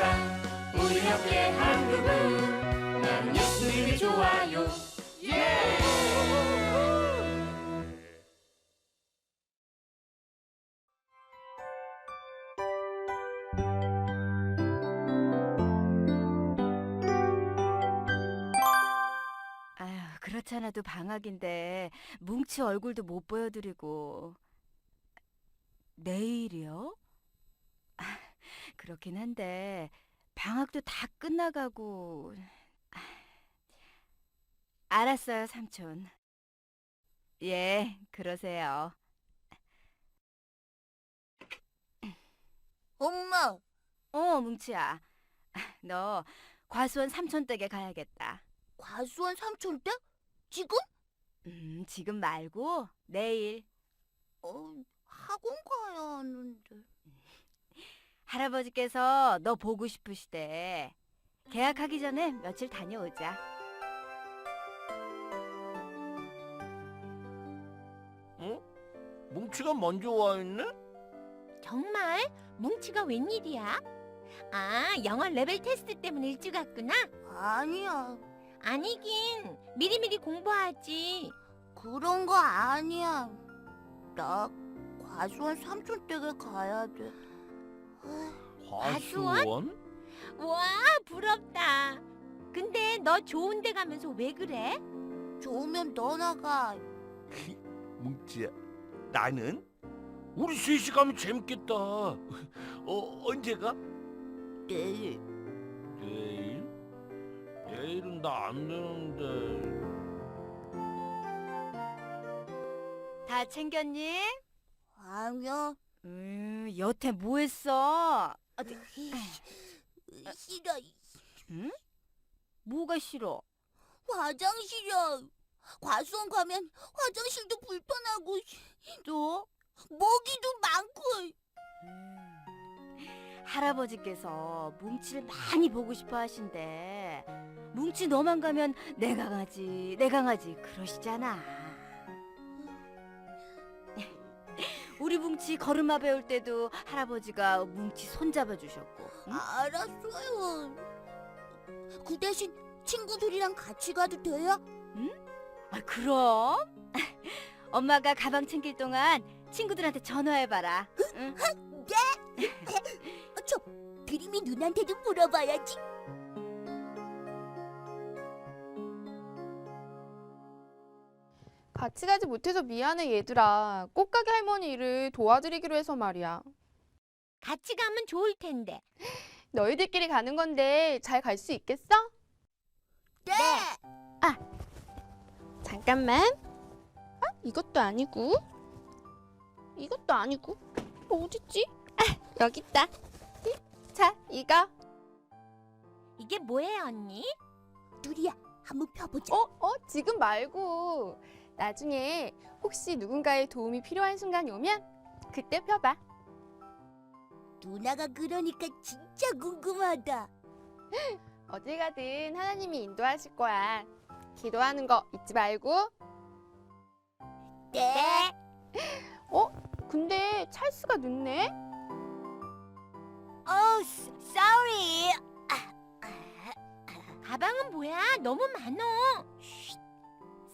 천사 우리 함께 한 그분 나는 예수님이 좋아요 예! 그렇잖아도 방학인데 뭉치 얼굴도 못 보여드리고 내일이요? 아, 그렇긴 한데 방학도 다 끝나가고 아, 알았어요, 삼촌. 예, 그러세요. 엄마, 어, 뭉치야. 너 과수원 삼촌 댁에 가야겠다. 과수원 삼촌 댁? 지금? 음, 지금 말고 내일 어, 학원 가야 하는데. 할아버지께서 너 보고 싶으시대. 계약하기 전에 며칠 다녀오자. 어? 뭉치가 먼저 와 있네? 정말? 뭉치가 웬일이야? 아, 영어 레벨 테스트 때문에 일찍 왔구나? 아니야, 아니긴, 미리미리 공부하지. 그런 거 아니야. 나 과수원 삼촌 댁에 가야 돼. 과수원? 와, 부럽다. 근데 너 좋은 데 가면서 왜 그래? 좋으면 너나 가. 뭉치야, 나는? 우리 셋이 가면 재밌겠다. 어, 언제 가? 내일. 내일? 내일은 나 안 되는데. 다 챙겼니? 아니야. 음, 여태 뭐 했어? 어디, 싫어. 응? 뭐가 싫어? 화장실이야. 과수원 가면 화장실도 불편하고 또? 모기도 많고. 음, 할아버지께서 뭉치를 많이 보고 싶어 하신대. 뭉치 너만 가면 내 강아지, 내 강아지 그러시잖아. 우리 뭉치 걸음마 배울 때도 할아버지가 뭉치 손잡아 주셨고. 응? 알았어요. 그 대신 친구들이랑 같이 가도 돼요? 아, 그럼. 엄마가 가방 챙길 동안 친구들한테 전화해봐라. 응? 어, 저 그림이 누나한테도 물어봐야지. 같이 가지 못해서 미안해 얘들아. 꽃가게 할머니 일을 도와드리기로 해서 말이야. 같이 가면 좋을 텐데. 너희들끼리 가는 건데 잘 갈 수 있겠어? 네. 잠깐만. 아, 이것도 아니고. 이것도 아니고. 어딨지? 아, 여기 있다. 자, 이거. 이게 뭐예요, 언니? 누리야, 한번 펴보자. 어, 어, 지금 말고. 나중에 혹시 누군가의 도움이 필요한 순간이 오면 그때 펴봐. 누나가 그러니까 진짜 궁금하다. 어딜 가든 하나님이 인도하실 거야. 기도하는 거 잊지 말고. 네. 근데 찰스가 늦네? 어, sorry. 가방은 뭐야? 너무 많어.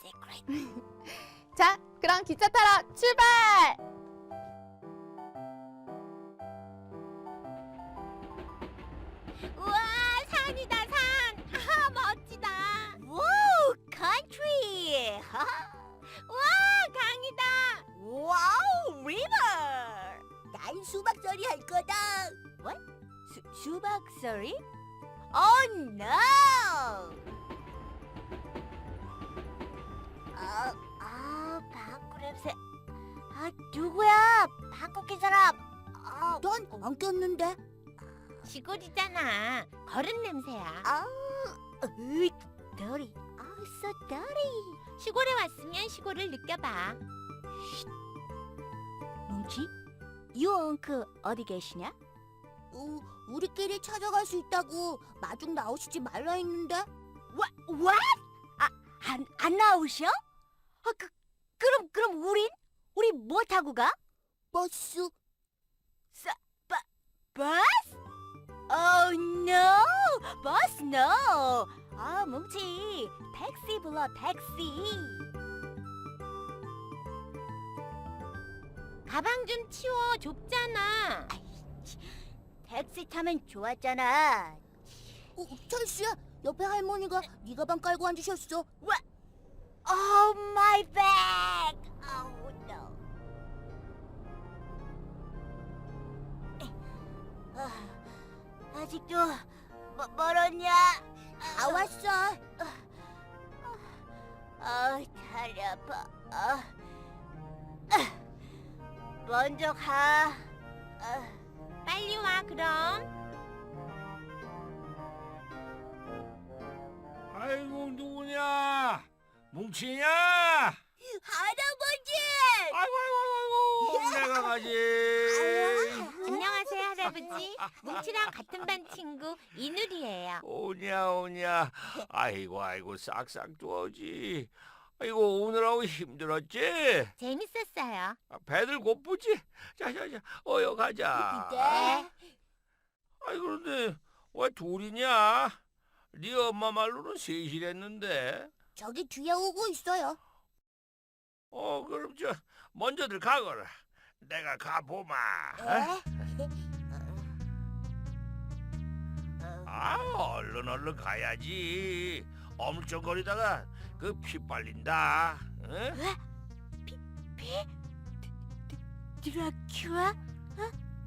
secret. 자, 그럼 기차 타러 출발! 우와, 산이다, 산. 아, 멋지다. 와우, country. 우와, 강이다. 와우, river. 난 수박 소리 할 거다. What? 수, 수박 소리? Oh no. 냄새. 아, 누구야? 방구 낀 사람. 아, 난안 꼈는데. 시골이잖아. 거른 냄새야. 아, 으이, dirty. 아, so dirty. 시골에 왔으면 시골을 느껴봐. 뭉치? 유엉크 어디 계시냐? 어, 우리끼리 찾아갈 수 있다고 마중 나오시지 말라 했는데. 와, 와? 아, 안, 안 나오셔? 아, 그, 그럼, 그럼? 우리 뭐 타고 가? 버스. 사, 바, 버스? Oh no, 버스 no. 아 뭉치, 택시 불러 택시. 가방 좀 치워 좁잖아. 택시 타면 좋았잖아. 어, 찰스야, 옆에 할머니가 네 가방 깔고 앉으셨어. Oh my bag. Oh 아, 아직도 뭐, 멀었냐? 다 왔어. 아, 다리 아파. 아, 아, 먼저 가. 아, 빨리 와 그럼. 아이고 누구냐? 뭉치냐? 할아버지! 아이고 아이고 아이고 내가 가지. 할아버지. 뭉치랑 같은 반 친구 이누리예요. 오냐 오냐. 아이고 아이고 싹싹 두어지. 아이고 오늘하고 힘들었지? 재밌었어요. 아, 배들 고프지? 자자자 어여 가자. 네. 아이 그런데 왜 둘이냐? 네 엄마 말로는 셋이랬는데. 저기 뒤에 오고 있어요. 어 그럼 저 먼저들 가거라. 내가 가보마. 어? 아 얼른 얼른 가야지. 어물쩡거리다가 그 피 빨린다. 응? 드라큘라?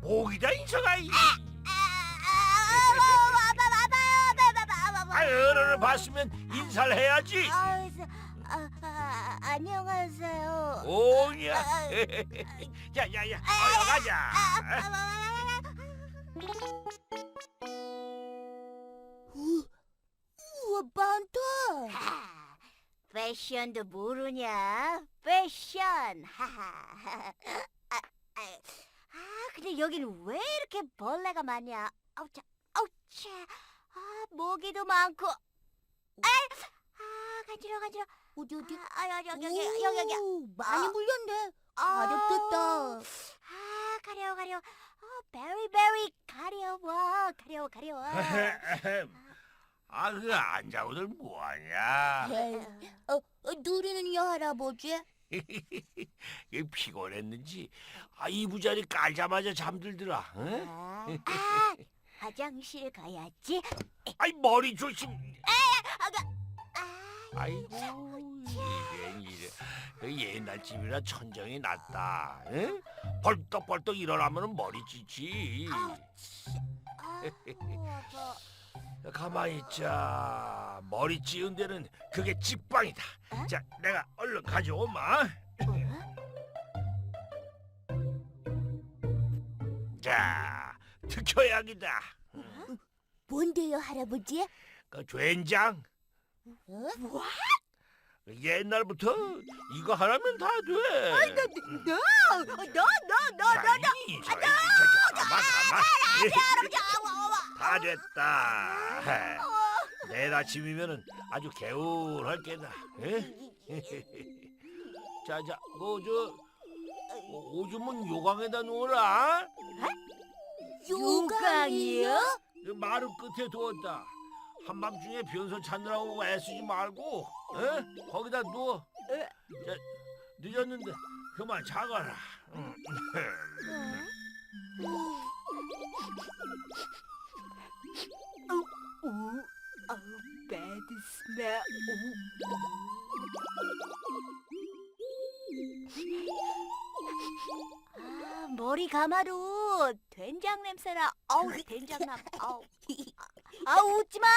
목이다 인서가 이. 아 어른을 봤으면 인사를 해야지. 아, 아, 아, 안녕하세요. 오냐. 아, 야야야 어여 가자. 패션도 모르냐? 패션. 하하. 아, 아, 아, 근데 여기는 왜 이렇게 벌레가 많냐? 아우 차, 아우 차. 아, 모기도 많고. 아, 아, 간지러 간지러. 어디, 어디? 아, 여기 여기 여기 여기 여기. 오, 많이 아. 물렸네. 아, 가렵겠다. 아, 가려워 가려워. 어, 베리 베리 가려워. 가려워 가려워. 아, 그 앉아오들 뭐하냐? 네. 어, 어, 누리는요, 할아버지? 이 피곤했는지 아 이부자리 깔자마자 잠들더라. 응? 아, 아, 화장실 가야지. 아이 머리 조심. 아, 아이고 이게 이래. 그 옛날 집이라 천정이 낮다. 응? 벌떡벌떡 일어나면 머리 찌지. 아우, 아파. 가만히 있자. 머리 찌은 데는 그게 직방이다. 어? 자, 내가 얼른 가져오마. 자, 특효약이다. 뭔데요, 할아버지? 그 된장. 어? 옛날부터 이거 하나면 다 돼. 너, 너, 너, 너, 자, 이, 저, 이, 저, 저, 가만, 가만. 다 됐다. 내일 아침이면은 아주 개운할 게다. 에? 자, 자, 그저 오줌은 요강에다 놓으라. 요강이요? 그 마루 끝에 두었다. 한밤중에 변소 찾느라고 애쓰지 말고, 에? 거기다 누워. 자, 늦었는데 그만 자거라. 응. 오, 아우, bad smell. 오. 아, 머리 감아도 된장 냄새나. 아우, 된장나. 아우, 아, 웃지 마.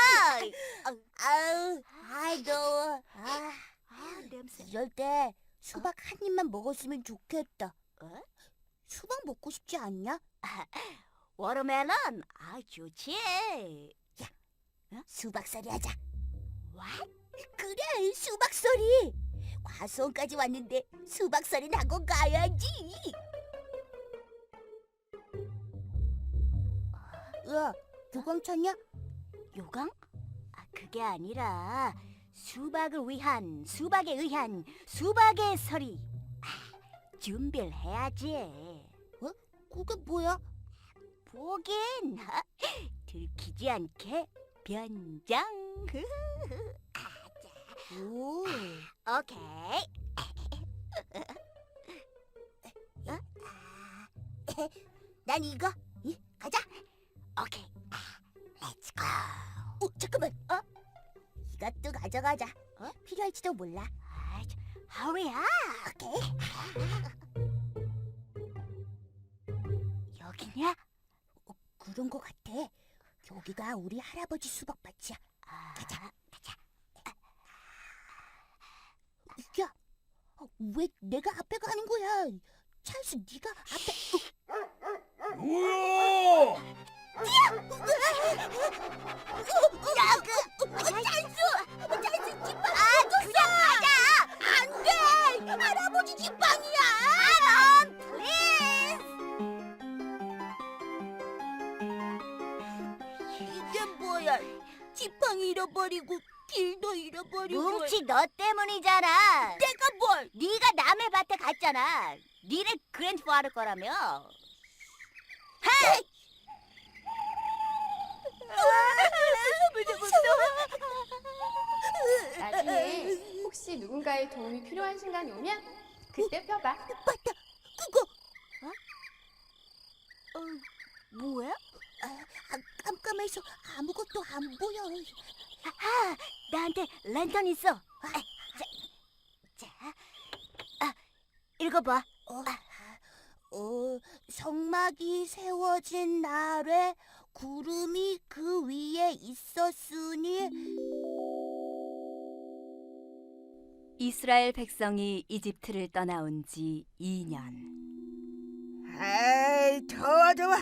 아우, 아이, 더워. 아, 아, 냄새. 이럴 때 수박 한 입만 먹었으면 좋겠다. 어? 수박 먹고 싶지 않냐? 워터멜론. 아, 좋지. 수박살이 하자. 와? 그래, 수박소리. 과수원까지 왔는데 수박소리 나고 가야지. 야, 요강 찾냐? 요강? 아, 그게 아니라 수박을 위한 수박에 의한 수박의 소리. 아, 준비를 해야지. 그게 뭐야? 보긴 들키지 않게 변장. 오, 오케이. 어? 난 이거. 이, 가자. 고. 오, 잠깐만. 어? 이것도 가져가자. 어? 필요할지도 몰라. 아, up. 오케이. 여기냐? 어, 그런 거 같아. 여기가 우리 할아버지 수박밭이야. 가자, 가자. 야, 어, 왜 내가 앞에 가는 거야? 찰스, 네가 앞에. 뭐 혹시 누군가의 도움이 필요한 순간이 오면 그때 펴봐. 맞다. 그거. 어? 어 뭐야? 아, 아, 깜깜해서 아무것도 안 보여. 아, 나한테 랜턴 있어. 아, 자, 자, 아, 읽어봐. 어, 어, 성막이 세워진 날에 구름이 그 위에 있었으니 이스라엘 백성이 이집트를 떠나온 지 2년. 아이 더워 더워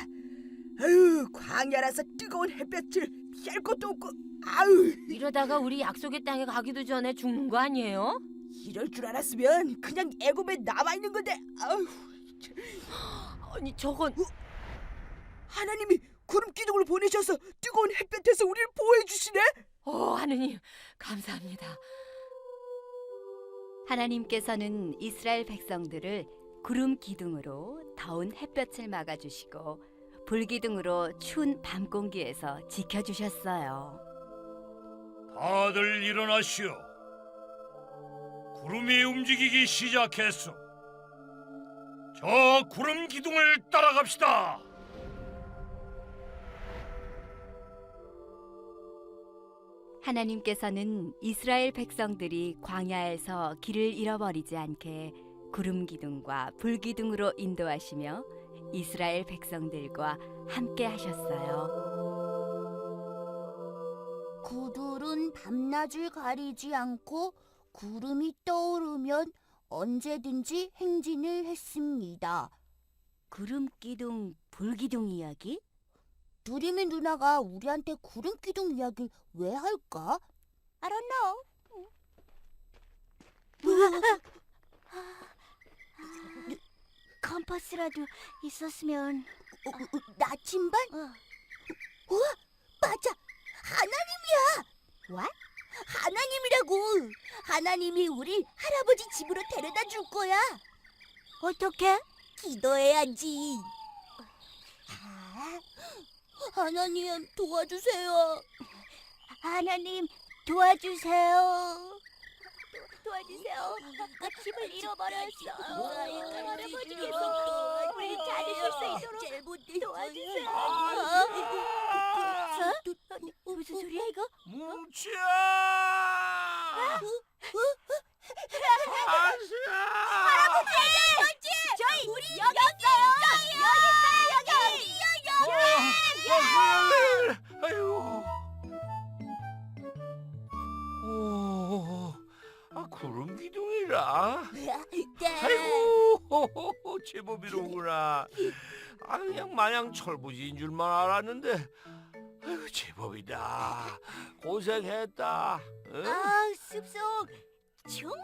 아유 광야라서 뜨거운 햇볕을 피할 것도 없고 아유 이러다가 우리 약속의 땅에 가기도 전에 죽는 거 아니에요? 이럴 줄 알았으면 그냥 애굽에 남아 있는 건데 아유 아니 저건 하나님이 구름 기둥을 보내셔서 뜨거운 햇볕에서 우리를 보호해 주시네 어 하느님 감사합니다. 하나님께서는 이스라엘 백성들을 구름 기둥으로 더운 햇볕을 막아주시고 불 기둥으로 추운 밤 공기에서 지켜주셨어요. 다들 일어나시오. 구름이 움직이기 시작했어. 저 구름 기둥을 따라갑시다. 하나님께서는 이스라엘 백성들이 광야에서 길을 잃어버리지 않게 구름 기둥과 불 기둥으로 인도하시며 이스라엘 백성들과 함께 하셨어요. 구들은 밤낮을 가리지 않고 구름이 떠오르면 언제든지 행진을 했습니다. 구름 기둥, 불 기둥 이야기? 두리미 누나가 우리한테 구름 기둥 이야기를 왜 할까? I don't know. 컴퍼스라도 있었으면. 어, 나침반? 우와, 맞아. 하나님이야. What? 하나님이라고. 하나님이 우리 할아버지 집으로 데려다 줄 거야. 어떻게? 기도해야지. 아, 하나님 도와주세요. 하나님 도와주세요. 도 와주세요. 집을 잃어버렸어. 할아버지께서 우리 찾으실 수 있도록 도와주세요. 무슨 소리야 이거? 뭉치야! 아시아! 할아버지! 저희 우리 여기 있어요. 여기 있어요. 여기 여기 여기. 아유. 오, 아 구름 기둥이라. 네. 아이고, 제법 이로구나. 아 그냥 마냥 철부지인 줄만 알았는데. 아유, 제법이다. 고생했다. 응? 아 숲속 정말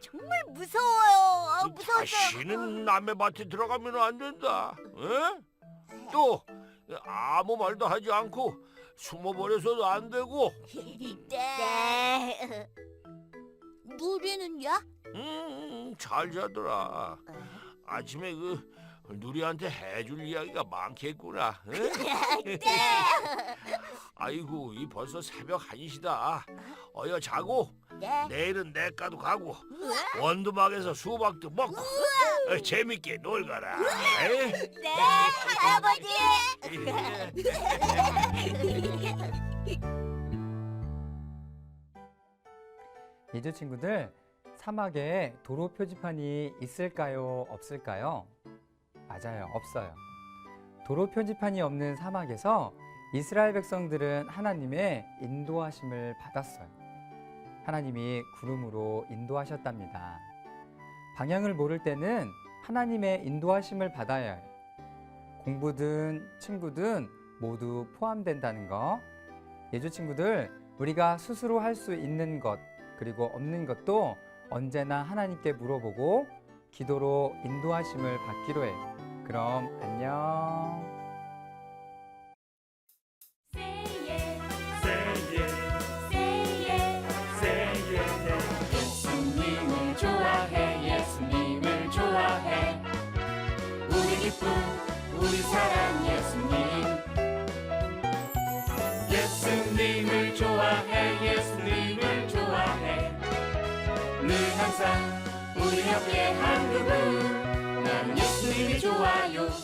정말 무서워요. 아, 무서웠어요. 다시는 남의 밭에 들어가면 안 된다. 응? 또 아무 말도 하지 않고 숨어버려서도 안 되고. 네. 누리는요? 음, 잘 자더라. 아침에 그 누리한테 해줄 이야기가 많겠구나. 응? 아이고, 이 벌써 새벽 1시다. 어여 자고 네. 내일은 내과도 가고 원두막에서 수박도 먹고 어, 재밌게 놀거라. 에? 네, 할아버지. 예조 친구들, 사막에 도로 표지판이 있을까요? 없을까요? 맞아요. 없어요. 도로 표지판이 없는 사막에서 이스라엘 백성들은 하나님의 인도하심을 받았어요. 하나님이 구름으로 인도하셨답니다. 방향을 모를 때는 하나님의 인도하심을 받아야 해요. 공부든 친구든 모두 포함된다는 거. 예조 친구들, 우리가 스스로 할 수 있는 것, 그리고 없는 것도 언제나 하나님께 물어보고 기도로 인도하심을 받기로 해요. 그럼 안녕. 옆에 한 그분. 나는 예수님이 좋아요